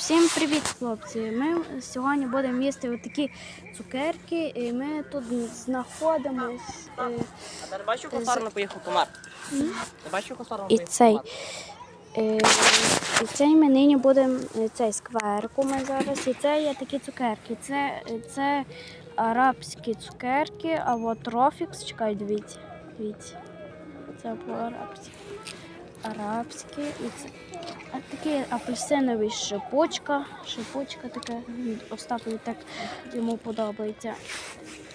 Всім привіт, хлопці! Ми сьогодні будемо їсти такі цукерки, і ми тут знаходимось. е, А ти не бачив косарно поїхав помер? Ти бачив косарно поїхав цей. е, І цей ми нині будемо е, цей скверку ми зараз. І це є такі цукерки. Це, це арабські цукерки, а от Рофікс, чекай, дивіться. Дивіться. Це по-арабськи. Арабські. І це а такі апельсинові шипучка. Шипучка така. Остапові так йому подобається.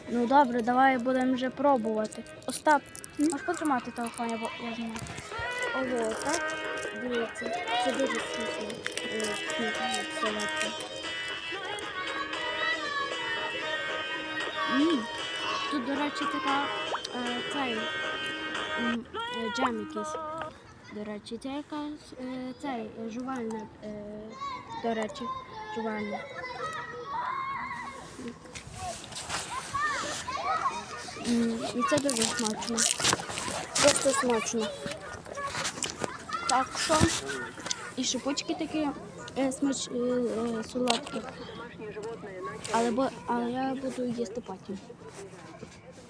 Ну добре, давай будемо вже пробувати. Остап, можеш потримати телефон, я знаю. Ого, так? Дивіться, це дуже смішно. Е, Тут, до речі, така е, цей е, джем якийсь. До речі, це якась е, цей е, жувальна, е, до речі, жувальна. І це дуже смачно. Просто смачно. Так що і шипучки такі смач, солодкі. Але, бо, але я буду їсти потім.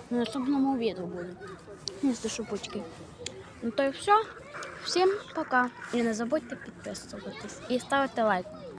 На наступному відео буду. Їсти шипучки. Ну то і все. Всім пока. І не забудьте підписуватись і ставити лайк.